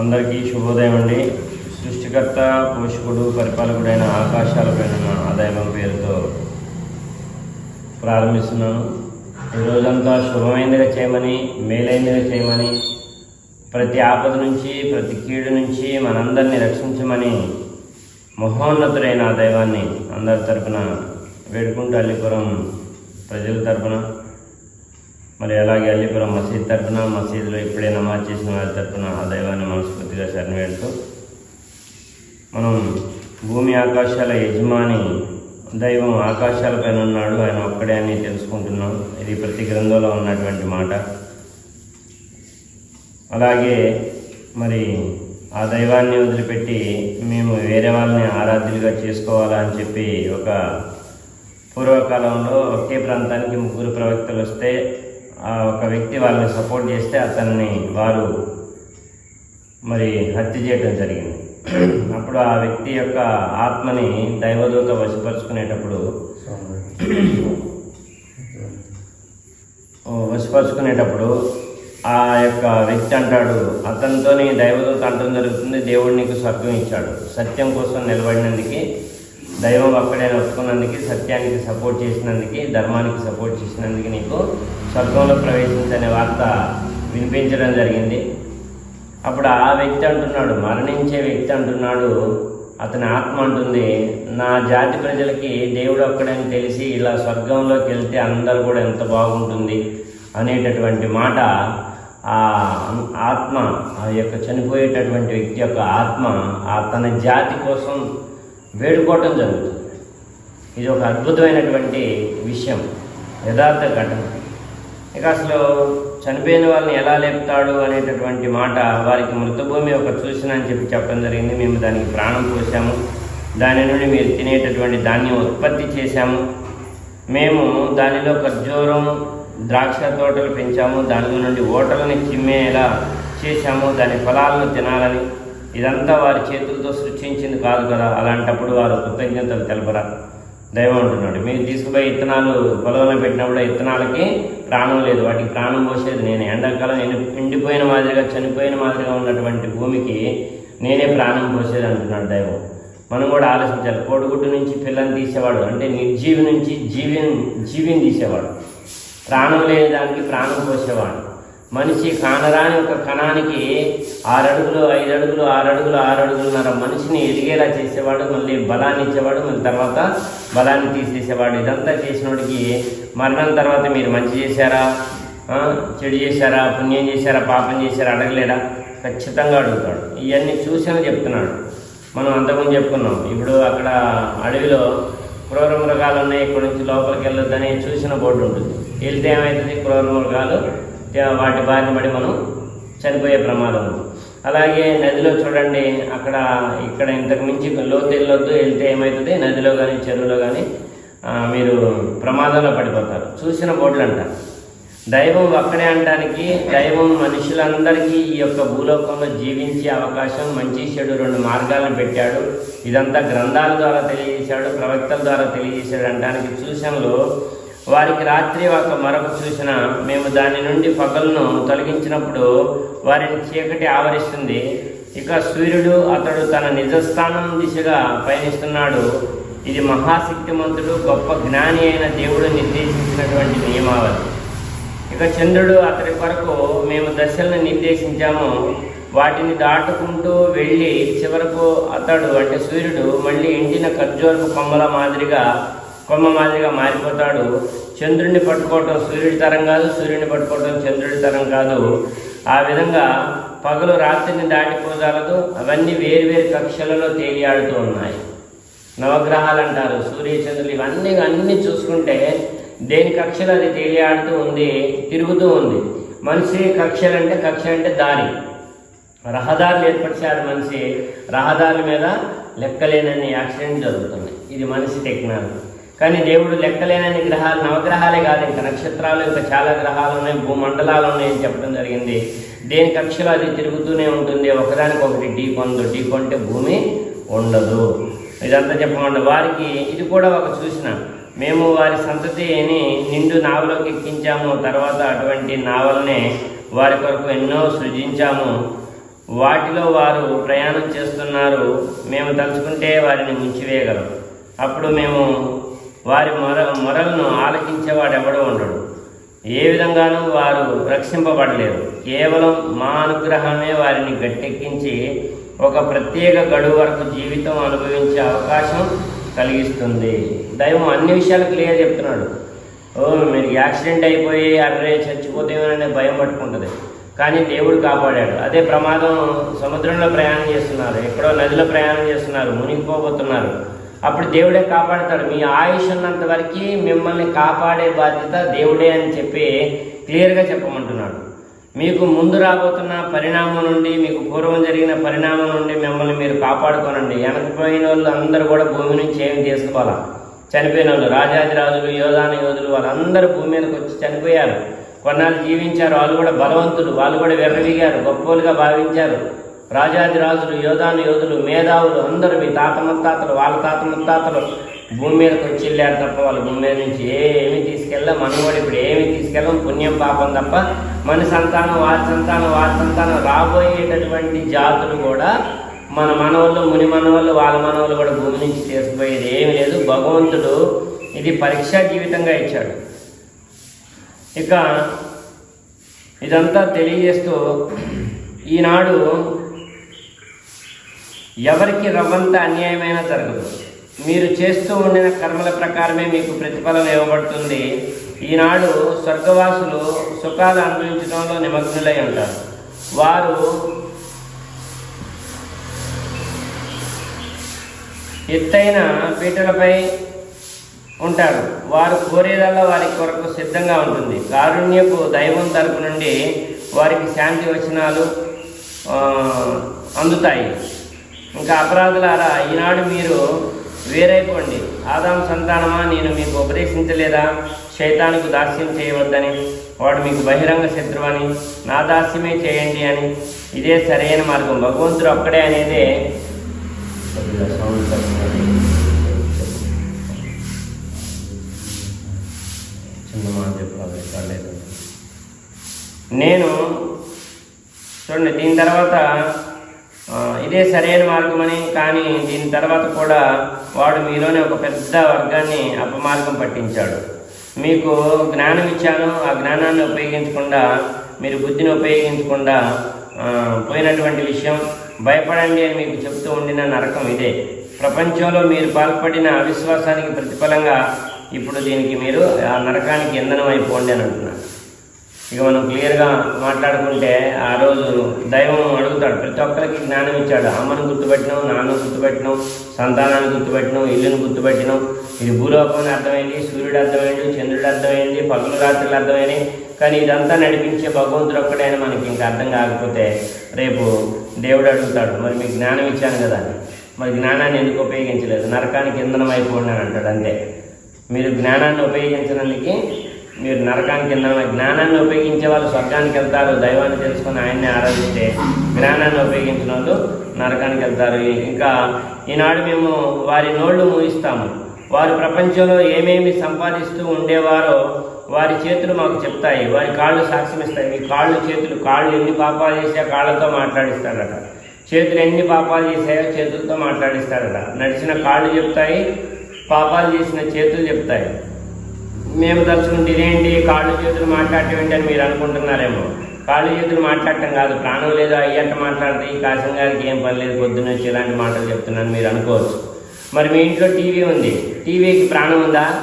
అందరికీ శుభోదయం అండి. సృష్టికర్త పోషకుడు పరిపాలకుడైన ఆకాశాలపైన ఉన్న ఆ దైవం పేరుతో ప్రారంభిస్తున్నాను. ఈ రోజంతా శుభమైనదిగా చేయమని మేలైనదిగా చేయమని ప్రతి ఆపద నుంచి ప్రతి కీడు నుంచి మనందరినీ రక్షించమని మహోన్నతుడైన ఆ దైవాన్ని అందరి తరపున వేడుకుంటూ అల్లిపురం ప్రజల తరపున మరి అలాగే అల్లిపురం మసీద్ తరఫున మసీదులో ఇప్పుడే నమాజ్ చేసిన వారి తరపున ఆ దైవాన్ని మనస్ఫూర్తిగా శరణి వేడుతూ మనం భూమి ఆకాశాల యజమాని దైవం ఆకాశాలపైన ఉన్నాడు ఆయన ఒక్కడే అని తెలుసుకుంటున్నాం. ఇది ప్రతి గ్రంథంలో ఉన్నటువంటి మాట. అలాగే మరి ఆ దైవాన్ని వదిలిపెట్టి మేము వేరే వాళ్ళని ఆరాధ్యులుగా చేసుకోవాలా అని చెప్పి ఒక పూర్వకాలంలో ఒకే ప్రాంతానికి ముగ్గురు ప్రవక్తలు వస్తే ఒక వ్యక్తి వాళ్ళని సపోర్ట్ చేస్తే అతన్ని వారు మరి హత్య చేయడం జరిగింది. అప్పుడు ఆ వ్యక్తి యొక్క ఆత్మని దైవదూత వశపరుచుకునేటప్పుడు వశపరుచుకునేటప్పుడు ఆ యొక్క వ్యక్తి అంటాడు అతనితోని దైవదూత అంటం జరుగుతుంది దేవుడు నీకు స్వర్గం ఇచ్చాడు. సత్యం కోసం నిలబడినందుకు దైవం అక్కడే ఒప్పుకున్నందుకు సత్యానికి సపోర్ట్ చేసినందుకు ధర్మానికి సపోర్ట్ చేసినందుకు నీకు స్వర్గంలో ప్రవేశించనే వార్త వినిపించడం జరిగింది. అప్పుడు ఆ వ్యక్తి అంటున్నాడు మరణించే వ్యక్తి అంటున్నాడు. అతని ఆత్మ అంటుంది నా జాతి ప్రజలకి దేవుడు ఒక్కడని తెలిసి ఇలా స్వర్గంలోకి వెళ్తే అందరూ కూడా ఎంత బాగుంటుంది అనేటటువంటి మాట ఆ ఆత్మ ఆ యొక్క చనిపోయేటటువంటి వ్యక్తి యొక్క ఆత్మ ఆ తన జాతి కోసం వేడుకోవటం జరుగుతుంది. ఇది ఒక అద్భుతమైనటువంటి విషయం యథార్థ ఘటన. ఇక అసలు చనిపోయిన వాళ్ళని ఎలా లేపుతాడు అనేటటువంటి మాట వారికి మృతభూమి ఒక సూచన అని చెప్పి చెప్పడం జరిగింది. మేము దానికి ప్రాణం పోసాము. దాని నుండి మీరు తినేటటువంటి ధాన్యం ఉత్పత్తి చేశాము. మేము దానిలో ఖర్జూరం ద్రాక్ష తోటలు పెంచాము. దానిలో నుండి ఓటలని చిమ్మేలా చేశాము. దాని ఫలాలను తినాలని. ఇదంతా వారి చేతులతో సృష్టించింది కాదు కదా. అలాంటప్పుడు వారు కృతజ్ఞతలు తెలపరా. దైవం అంటున్నాడు. మీరు తీసుకుపోయి ఇత్తనాలు పొలంలో పెట్టినప్పుడు ఇత్తనాలకి ప్రాణం లేదు. వాటికి ప్రాణం పోసేది నేను. ఎండాకాలం ఎండి ఎండిపోయిన మాదిరిగా చనిపోయిన మాదిరిగా ఉన్నటువంటి భూమికి నేనే ప్రాణం పోసేది అంటున్నాడు దైవం. మనం కూడా ఆలోచించాలి. కోడిగుడ్డు నుంచి పిల్లని తీసేవాడు. అంటే నిర్జీవి నుంచి జీవి జీవిని తీసేవాడు. ప్రాణం లేని దానికి ప్రాణం పోసేవాడు. మనిషి కానరాని ఒక కణానికి ఆరు అడుగులు ఐదు అడుగులు ఆరు అడుగులు ఆరు అడుగులున్నర మనిషిని ఎదిగేలా చేసేవాడు. మళ్ళీ బలాన్ని ఇచ్చేవాడు మళ్ళీ తర్వాత బలాన్ని తీసేసేవాడు. ఇదంతా చేసినోడికి మరణం తర్వాత మీరు మంచి చేశారా? చెడు చేశారా? పుణ్యం చేశారా? పాపం చేశారా? అడగలేడా? ఖచ్చితంగా అడుగుతాడు. ఇవన్నీ చూసాను చెప్తున్నాడు. మనం అంతకుముందు చెప్పుకున్నాం. ఇప్పుడు అక్కడ అడవిలో క్రూర మృగాలు ఉన్నాయి. ఇక్కడి నుంచి లోపలికి వెళ్ళొద్దని చూసిన బోర్డు ఉంటుంది. వెళ్తే ఏమవుతుంది క్రూర మృగాలు వాటి బారిన పడి మనం చనిపోయే ప్రమాదం ఉంది. అలాగే నదిలో చూడండి అక్కడ ఇక్కడ ఇంతకు మించి లోతు వెళ్ళొద్దు వెళ్తే ఏమవుతుంది నదిలో కానీ చెరువులో కానీ మీరు ప్రమాదంలో పడిపోతారు. చూసిన బోర్డులు అంటారు దైవం ఒక్కడే అనడానికి దైవం మనుషులందరికీ ఈ యొక్క భూలోకంలో జీవించే అవకాశం మంచి చెడు రెండు మార్గాలను పెట్టాడు. ఇదంతా గ్రంథాల ద్వారా తెలియజేశాడు ప్రవక్తల ద్వారా తెలియజేశాడు అనడానికి సూచనలు వారికి రాత్రి ఒక మరొక సూచన మేము దాని నుండి పగలను తొలగించినప్పుడు వారిని చీకటి ఆవరిస్తుంది. ఇక సూర్యుడు అతడు తన నిజస్థానం దిశగా పయనిస్తున్నాడు. ఇది మహాశక్తిమంతుడు గొప్ప జ్ఞాని అయిన దేవుడు నిర్దేశించినటువంటి నియమావళి. ఇక చంద్రుడు అతడి కొరకు మేము దశలను నిర్దేశించాము. వాటిని దాటుకుంటూ వెళ్ళి చివరకు అతడు అంటే సూర్యుడు మళ్ళీ ఎండిన ఖర్జూరపు కొమ్మల మాదిరిగా కొమ్మ మాదిరిగా మారిపోతాడు. చంద్రుడిని పట్టుకోవటం సూర్యుడి తరం కాదు సూర్యుడిని పట్టుకోవటం చంద్రుడి తరం కాదు. ఆ విధంగా పగలు రాత్రిని దాటిపోగలదు అవన్నీ వేరువేరు కక్షలలో తేలియాడుతూ ఉన్నాయి. నవగ్రహాలు అంటారు. సూర్య చంద్రులు ఇవన్నీ అన్నీ చూసుకుంటే దేని కక్షలు అది తేలియాడుతూ ఉంది తిరుగుతూ ఉంది. మనిషి కక్షలు అంటే కక్ష అంటే దారి. రహదారులు ఏర్పరిచారు మనిషి. రహదారుల మీద లెక్కలేనన్ని యాక్సిడెంట్ జరుగుతున్నాయి. ఇది మనిషి టెక్నాలజీ. కానీ దేవుడు లెక్కలేనని గ్రహాలు నవగ్రహాలే కాదు ఇంకా నక్షత్రాలు ఇంకా చాలా గ్రహాలు ఉన్నాయి భూమండలాలు ఉన్నాయని చెప్పడం జరిగింది. దేని కక్షలో అది తిరుగుతూనే ఉంటుంది ఒకదానికొకటి ఢీ కొందు ఢీ కొంటే భూమి ఉండదు. ఇదంతా చెప్పమండి వారికి ఇది కూడా ఒక చూసిన మేము వారి సంతతిని నిండు నావలోకి ఎక్కించాము తర్వాత అటువంటి నావల్నే వారి కొరకు ఎన్నో సృజించాము. వాటిలో వారు ప్రయాణం చేస్తున్నారు మేము తలుచుకుంటే వారిని ముంచివేయగలం. అప్పుడు మేము వారి మొర మొరలను ఆలకించేవాడెవడో ఉండడు. ఏ విధంగానూ వారు రక్షింపబడలేరు. కేవలం మా అనుగ్రహమే వారిని గట్టెక్కించి ఒక ప్రత్యేక గడువు వరకు జీవితం అనుభవించే అవకాశం కలిగిస్తుంది. దైవం అన్ని విషయాలు క్లియర్ చెప్తున్నాడు. ఓ మీరు యాక్సిడెంట్ అయిపోయి అర్రే చచ్చిపోతేమోననే భయం పట్టుకుంటుంది. కానీ దేవుడు కాపాడాడు. అదే ప్రమాదం సముద్రంలో ప్రయాణం చేస్తున్నారు. ఎక్కడో నదిలో ప్రయాణం చేస్తున్నారు. మునిగిపోబోతున్నారు. అప్పుడు దేవుడే కాపాడతాడు. మీ ఆయుష్ ఉన్నంత వరకు మిమ్మల్ని కాపాడే బాధ్యత దేవుడే అని చెప్పి క్లియర్గా చెప్పమంటున్నాడు. మీకు ముందు రాబోతున్న పరిణామం నుండి మీకు పూర్వం జరిగిన పరిణామం నుండి మిమ్మల్ని మీరు కాపాడుకోనండి. వెనకపోయిన వాళ్ళు అందరూ కూడా భూమి నుంచి ఏమి తీసుకోవాలా? చనిపోయిన వాళ్ళు రాజాదిరాజులు యోధాన యోధులు వాళ్ళందరూ భూమి మీదకి వచ్చి చనిపోయారు. కొన్నాళ్ళు జీవించారు. వాళ్ళు కూడా బలవంతులు. వాళ్ళు కూడా వెర్రవిగారు. గొప్పోలుగా భావించారు. రాజాది రాజులు యోధాను యోధులు మేధావులు అందరూ మీ తాత ముత్తాతలు వాళ్ళ తాత ముత్తాతలు భూమి మీదకి వచ్చి వెళ్ళారు తప్ప వాళ్ళ భూమి మీద నుంచి ఏమి తీసుకెళ్ళాం మనవాడు ఇప్పుడు ఏమి తీసుకెళ్ళాం? పుణ్యం పాపం తప్ప మన సంతానం వారి సంతానం వారి సంతానం రాబోయేటటువంటి జాతులు కూడా మన మనవాళ్ళు ముని మనవాళ్ళు వాళ్ళ మనవాళ్ళు కూడా భూమి నుంచి తీసుకుపోయేది ఏమి లేదు. భగవంతుడు ఇది పరీక్షా జీవితంగా ఇచ్చాడు. ఇక ఇదంతా తెలియజేస్తూ ఈనాడు ఎవరికి రవ్వంత అన్యాయమైనా జరగదు. మీరు చేస్తూ ఉండిన కర్మల ప్రకారమే మీకు ప్రతిఫలం ఇవ్వబడుతుంది. ఈనాడు స్వర్గవాసులు సుఖాలు అనుభవించడంలో నిమగ్నులై ఉంటారు. వారు ఎత్తైన పీటలపై ఉంటారు. వారు కోరేదల్లా వారి కొరకు సిద్ధంగా ఉంటుంది. కారుణ్యపు దైవం తరపు నుండి వారికి శాంతి వచనాలు అందుతాయి. ఇంకా అపరాధులారా ఈనాడు మీరు వేరైపోండి. ఆదాం సంతానమా? నేను మీకు ఉపదేశించలేదా? శైతానికి దాస్యం చేయవద్దని వాడు మీకు బహిరంగ శత్రువు అని నా దాస్యమే చేయండి అని. ఇదే సరైన మార్గం. భగవంతుడు ఒక్కడే అనేదే. నేను చూడండి దీని తర్వాత ఇదే సరైన మార్గమని కానీ దీని తర్వాత కూడా వాడు మీలోనే ఒక పెద్ద వర్గాన్ని అపమార్గం పట్టించాడు. మీకు జ్ఞానం ఇచ్చాను ఆ జ్ఞానాన్ని ఉపయోగించకుండా మీరు బుద్ధిని ఉపయోగించకుండా పోయినటువంటి విషయం భయపడండి అని మీకు చెప్తూ ఉండిన నరకం ఇదే. ప్రపంచంలో మీరు పాల్పడిన అవిశ్వాసానికి ప్రతిఫలంగా ఇప్పుడు దీనికి మీరు ఆ నరకానికి ఇంధనం అయిపోండి అని అంటున్నారు. ఇక మనం క్లియర్గా మాట్లాడుకుంటే ఆ రోజు దైవం అడుగుతాడు ప్రతి ఒక్కరికి జ్ఞానం ఇచ్చాడు. అమ్మను గుర్తుపెట్టినాం నాన్నను గుర్తుపెట్టినాం సంతానాన్ని గుర్తుపెట్టినాం ఇల్లుని గుర్తుపెట్టినాం ఇది భూలోకం అర్థమైంది సూర్యుడు అర్థమైంది చంద్రుడు అర్థమైంది పగలు రాత్రులు అర్థమైనాయి కానీ ఇదంతా నడిపించే భగవంతుడు ఒక్కడైనా మనకి ఇంకా అర్థం కాకపోతే రేపు దేవుడు అడుగుతాడు మరి మీకు జ్ఞానం ఇచ్చాను కదా మరి జ్ఞానాన్ని ఎందుకు ఉపయోగించలేదు? నరకానికి ఇంధనం అయిపోండి అని అంటాడు అంతే. మీరు జ్ఞానాన్ని ఉపయోగించడానికి మీరు నరకానికి వెళ్ళిన జ్ఞానాన్ని ఉపయోగించే వాళ్ళు స్వర్గానికి వెళ్తారు దైవాన్ని తెలుసుకొని ఆయన్ని ఆరాధిస్తే జ్ఞానాన్ని ఉపయోగించిన వాళ్ళు నరకానికి వెళ్తారు. ఇంకా ఈనాడు మేము వారి నోళ్ళు మూయిస్తాము. వారు ప్రపంచంలో ఏమేమి సంపాదిస్తూ ఉండేవారో వారి చేతులు మాకు చెప్తాయి. వారి కాళ్ళు సాక్ష్యం ఇస్తాయి. మీ కాళ్ళు చేతులు కాళ్ళు ఎన్ని పాపాలు చేసా కాళ్ళతో మాట్లాడిస్తాడట చేతులు ఎన్ని పాపాలు చేసాయో చేతులతో మాట్లాడిస్తాడట నడిచిన కాళ్ళు చెప్తాయి పాపాలు చేసిన చేతులు చెప్తాయి. మేము తలుచుకుంటే ఇదేంటి కాళ్ళు చేతులు మాట్లాడటం అని మీరు అనుకుంటున్నారేమో. కాళ్ళు చేతులు మాట్లాడటం కాదు ప్రాణం లేదు అయ్యట్ట మాట్లాడితే ఈ కాశం గారికి ఏం పని లేదు పొద్దున్న వచ్చి ఇలాంటి మాటలు చెప్తున్నాను మీరు అనుకోవచ్చు. మరి మీ ఇంట్లో టీవీ ఉంది. టీవీకి ప్రాణం ఉందా?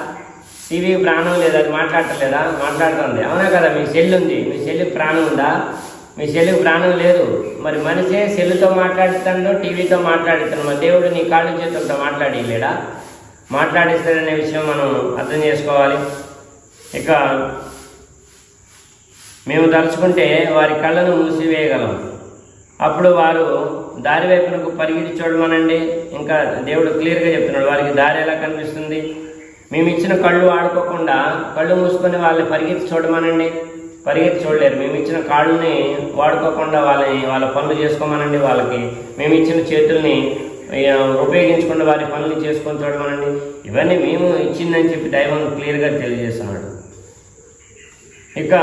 టీవీకి ప్రాణం లేదు? అది మాట్లాడటలేదా? మాట్లాడుతుంది. అవునా కదా మీ సెల్ ఉంది. మీ సెల్కి ప్రాణం ఉందా? మీ సెల్లుకి ప్రాణం లేదు. మరి మనిషే సెల్లుతో మాట్లాడుతాడో టీవీతో మాట్లాడుతాడు మరి దేవుడు నీ కాళ్ళు చేతులతో మాట్లాడలేడా మాట్లాడిస్తాడనే విషయం మనం అర్థం చేసుకోవాలి. ఇక మేము తలుచుకుంటే వారి కళ్ళను మూసివేయగలం. అప్పుడు వారు దారి వైపునకు పరిగెత్తి చూడమనండి. ఇంకా దేవుడు క్లియర్గా చెప్తున్నాడు వారికి దారి ఎలా కనిపిస్తుంది? మేము ఇచ్చిన కళ్ళు ఆడుకోకుండా కళ్ళు మూసుకొని వాళ్ళని పరిగెత్తి చూడమనండి. పరిగెత్తి చూడలేరు. మేము ఇచ్చిన కాళ్ళని వాడుకోకుండా వాళ్ళని వాళ్ళ పనులు చేసుకోమనండి. వాళ్ళకి మేము ఇచ్చిన చేతుల్ని ఉపయోగించకుండా వారి పనులు చేసుకొని చూడమనండి ఇవన్నీ మేము ఇచ్చిందని చెప్పి దైవం క్లియర్గా తెలియజేస్తున్నాడు. ఇక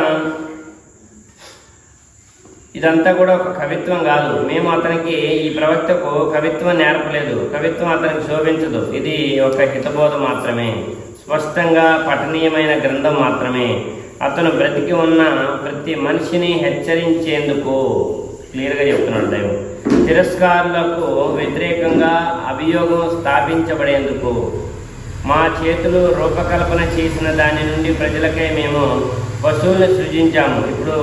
ఇదంతా కూడా ఒక కవిత్వం కాదు. మేము అతనికి ఈ ప్రవక్తకు కవిత్వం నేర్పలేదు. కవిత్వం అతనికి శోభించదు. ఇది ఒక హితబోధ మాత్రమే. స్పష్టంగా పఠనీయమైన గ్రంథం మాత్రమే. అతను బ్రతికి ఉన్న ప్రతి మనిషిని హెచ్చరించేందుకు క్లియర్గా చెప్తున్నాడు దైవం. తిరస్కారులకు వ్యతిరేకంగా అభియోగం స్థాపించబడేందుకు మా చేతులు రూపకల్పన చేసిన దాని నుండి ప్రజలకై మేము పశువులను సృజించాము. ఇప్పుడు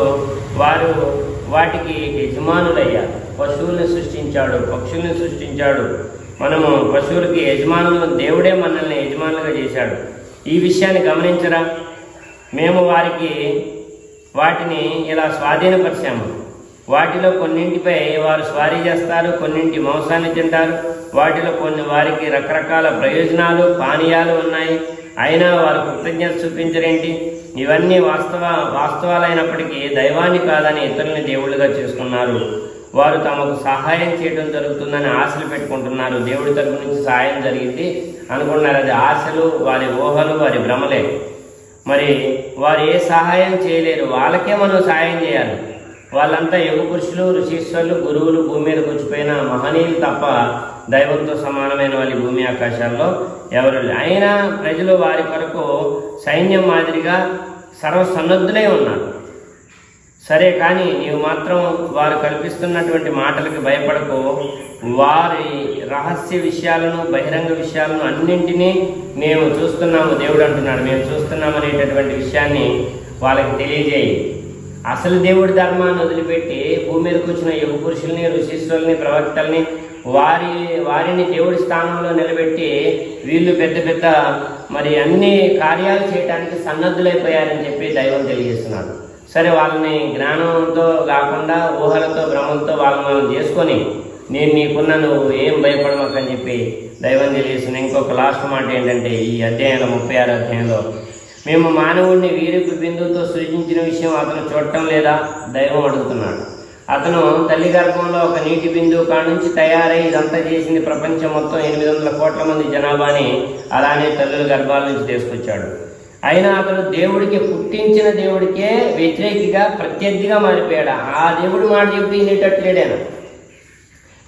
వారు వాటికి యజమానులయ్యారు. పశువుల్ని సృష్టించాడు పక్షుల్ని సృష్టించాడు. మనము పశువులకి యజమానులు దేవుడే మనల్ని యజమానులుగా చేశాడు. ఈ విషయాన్ని గమనించరా? మేము వారికి వాటిని ఇలా స్వాధీనపరిచాము. వాటిలో కొన్నింటిపై వారు స్వారీ చేస్తారు కొన్నింటి మాంసాన్ని తింటారు. వాటిలో కొన్ని వారికి రకరకాల ప్రయోజనాలు పానీయాలు ఉన్నాయి. అయినా వారు కృతజ్ఞత చూపించరేంటి? ఇవన్నీ వాస్తవ వాస్తవాలైనప్పటికీ దైవాన్ని కాదని ఇతరులని దేవుళ్ళుగా చేసుకున్నారు. వారు తమకు సహాయం చేయడం జరుగుతుందని ఆశలు పెట్టుకుంటున్నారు. దేవుడి తరపు నుంచి సహాయం జరిగింది అనుకున్నారు అది ఆశలు వారి ఊహలు వారి భ్రమలే. మరి వారు ఏ సహాయం చేయలేరు. వాళ్ళకే మనం సహాయం చేయాలి. వాళ్ళంతా యుగ పురుషులు ఋషీశ్వరులు గురువులు భూమి మీద కూర్చిపోయిన మహనీయులు తప్ప దైవంతో సమానమైన వాళ్ళ భూమి ఆకాశాల్లో ఎవరు అయినా ప్రజలు వారి కొరకు సైన్యం మాదిరిగా సర్వసన్నద్ధులై ఉన్నారు. సరే కానీ నీవు మాత్రం వారు కల్పిస్తున్నటువంటి మాటలకి భయపడకు. వారి రహస్య విషయాలను బహిరంగ విషయాలను అన్నింటినీ మేము చూస్తున్నాము. దేవుడు అంటున్నాడు మేము చూస్తున్నాం అనేటటువంటి విషయాన్ని వాళ్ళకి తెలియజేయి. అసలు దేవుడి ధర్మాన్ని వదిలిపెట్టి భూమి మీదకి వచ్చిన యుగ పురుషుల్ని ఋషీశ్వరుల్ని ప్రవక్తల్ని వారి వారిని దేవుడి స్థానంలో నిలబెట్టి వీళ్ళు పెద్ద పెద్ద మరి అన్ని కార్యాలు చేయడానికి సన్నద్ధులైపోయారని చెప్పి దైవం తెలియజేస్తున్నారు. సరే వాళ్ళని జ్ఞానంతో కాకుండా ఊహలతో భ్రమంతో వాళ్ళని మనం చేసుకొని నేను నీకున్న నువ్వు ఏం భయపడమకని చెప్పి దైవం తెలియజేసిన ఇంకొక లాస్ట్ మాట ఏంటంటే ఈ అధ్యాయంలో ముప్పై ఆరు అధ్యాయంలో మేము మానవుడిని వీరికి బిందువుతో సృజించిన విషయం అతను చూడటం లేదా దైవం అడుగుతున్నాడు. అతను తల్లి గర్భంలో ఒక నీటి బిందువు కాడ నుంచి తయారై ఇదంతా చేసింది ప్రపంచం మొత్తం ఎనిమిది వందల కోట్ల మంది జనాభాని అలానే తల్లుల గర్భాల నుంచి తీసుకొచ్చాడు. అయినా అతను దేవుడికి పుట్టించిన దేవుడికే వ్యతిరేకిగా ప్రత్యర్థిగా మారిపోయాడు. ఆ దేవుడు మాట చెప్తే వినేటట్లేడాను?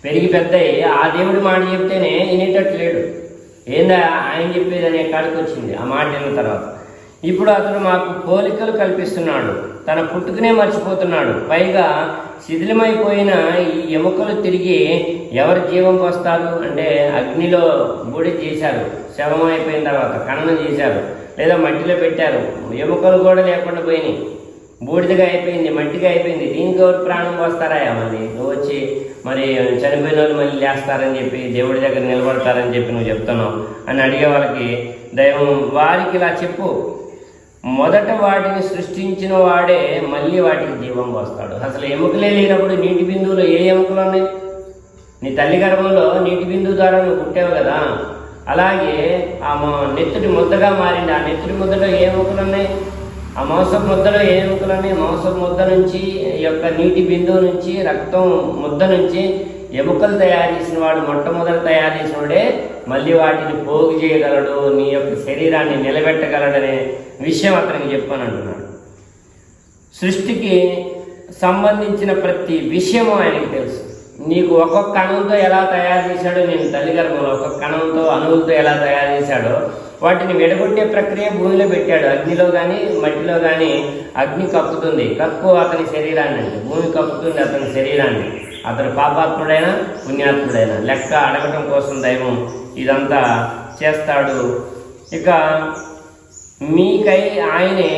పెరిగి పెద్ద ఆ దేవుడి మాట చెప్తేనే వినేటట్లేడు. ఏందా ఆయన చెప్పేది అనే కాడికి వచ్చింది. ఆ మాట విన్న తర్వాత. ఇప్పుడు అతను మాకు పోలికలు కల్పిస్తున్నాడు. తన పుట్టుకనే మర్చిపోతున్నాడు. పైగా శిథిలమైపోయిన ఈ ఎముకలు తిరిగి ఎవరు జీవం వస్తారు అంటే అగ్నిలో బూడి చేశారు. శవం అయిపోయిన తర్వాత ఖననం చేశారు. లేదా మట్టిలో పెట్టారు. ఎముకలు కూడా లేకుండా పోయినాయి. బూడిదగా అయిపోయింది మట్టిగా అయిపోయింది. దీనికి ఎవరు ప్రాణం పోస్తారా? మళ్ళీ నువ్వు వచ్చి మరి చనిపోయిన వాళ్ళు మళ్ళీ లేస్తారని చెప్పి దేవుడి దగ్గర నిలబడతారని చెప్పి నువ్వు చెప్తున్నావు అని అడిగే వాళ్ళకి దైవం వారికి ఇలా చెప్పు. మొదట వాటిని సృష్టించిన వాడే మళ్ళీ వాటికి జీవం పోస్తాడు. అసలు ఎముకలే లేనప్పుడు నీటి బిందువులో ఏ ఎముకలు ఉన్నాయి? నీ తల్లి గర్భంలో నీటి బిందువు ద్వారా నువ్వు పుట్టావు కదా. అలాగే ఆ నెత్తుడి ముద్దగా మారింది. ఆ నెత్తుడి ముద్దలో ఏ ఎముకలు ఉన్నాయి? ఆ మాంసపు ముద్దలో ఏ ఎముకలు ఉన్నాయి? మాంసపు ముద్ద నుంచి ఈ యొక్క నీటి బిందువు నుంచి రక్తం ముద్ద నుంచి ఎముకలు తయారు చేసిన వాడు మొట్టమొదటి తయారు చేసిన వాడే మళ్ళీ వాటిని పోగు చేయగలడు నీ యొక్క శరీరాన్ని నిలబెట్టగలడనే విషయం అతనికి చెప్పని అంటున్నాడు. సృష్టికి సంబంధించిన ప్రతి విషయము ఆయనకి తెలుసు. నీకు ఒక్కొక్క కణంతో ఎలా తయారు చేశాడో నేను తల్లి గర్భంలో ఒక్కొక్క కణంతో అణువులతో ఎలా తయారు చేశాడో వాటిని విడగొట్టే ప్రక్రియ భూమిలో పెట్టాడు. అగ్నిలో కానీ మట్టిలో కానీ అగ్ని కప్పుతుంది కక్కు అతని శరీరాన్ని అంటే భూమి కప్పుతుంది అతని శరీరాన్ని. అతను పాపాత్ముడైనా పుణ్యాత్ముడైనా. లెక్క అడగటం కోసం దైవం ఇదంతా చేస్తాడు. ఇక మీకై ఆయనే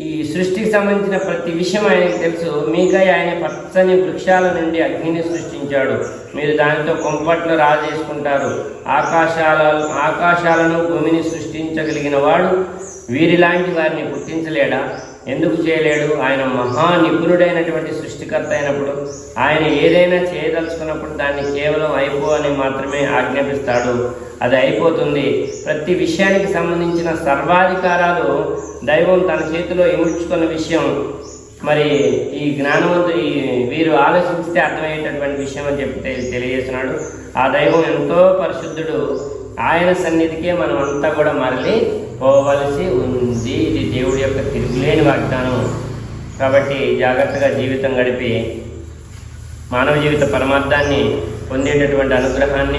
ఈ సృష్టికి సంబంధించిన ప్రతి విషయం ఆయనకు తెలుసు. మీకై ఆయన పచ్చని వృక్షాల నుండి అగ్నిని సృష్టించాడు. మీరు దానితో కొంపట్లు రాజేసుకుంటారు. ఆకాశాల ఆకాశాలను భూమిని సృష్టించగలిగిన వాడు వీరిలాంటి వారిని గుర్తించలేడా? ఎందుకు చేయలేడు? ఆయన మహా నిపుణుడైనటువంటి సృష్టికర్త అయినప్పుడు ఆయన ఏదైనా చేయదలుచుకున్నప్పుడు దాన్ని కేవలం అయిపో అని మాత్రమే ఆజ్ఞాపిస్తాడు. అది అయిపోతుంది. ప్రతి విషయానికి సంబంధించిన సర్వాధికారాలు దైవం తన చేతిలో ఇముడ్చుకున్న విషయం. మరి ఈ జ్ఞానవంతు ఈ వీరు ఆలోచిస్తే అర్థమయ్యేటటువంటి విషయం అని చెప్పి తెలియజేస్తున్నాడు. ఆ దైవం ఎంతో పరిశుద్ధుడు. ఆయన సన్నిధికే మనం అంతా కూడా మరలి పోవలసి ఉంది. ఇది దేవుడి యొక్క తిరుగులేని వాగ్దానం. కాబట్టి జాగ్రత్తగా జీవితం గడిపి మానవ జీవిత పరమార్థాన్ని పొందేటటువంటి అనుగ్రహాన్ని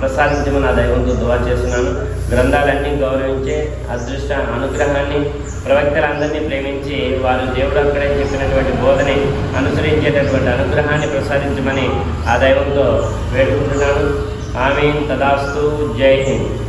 ప్రసాదించమని ఆ దైవంతో దువా చేస్తున్నాను. గ్రంథాలన్నీ గౌరవించే అదృష్ట అనుగ్రహాన్ని ప్రవక్తలందరినీ ప్రేమించి వారు దేవుడు అక్కడే చెప్పినటువంటి బోధని అనుసరించేటటువంటి అనుగ్రహాన్ని ప్రసాదించమని ఆ దైవంతో వేడుకుంటున్నాను. ఆమె తదాస్తు. జై హింద్.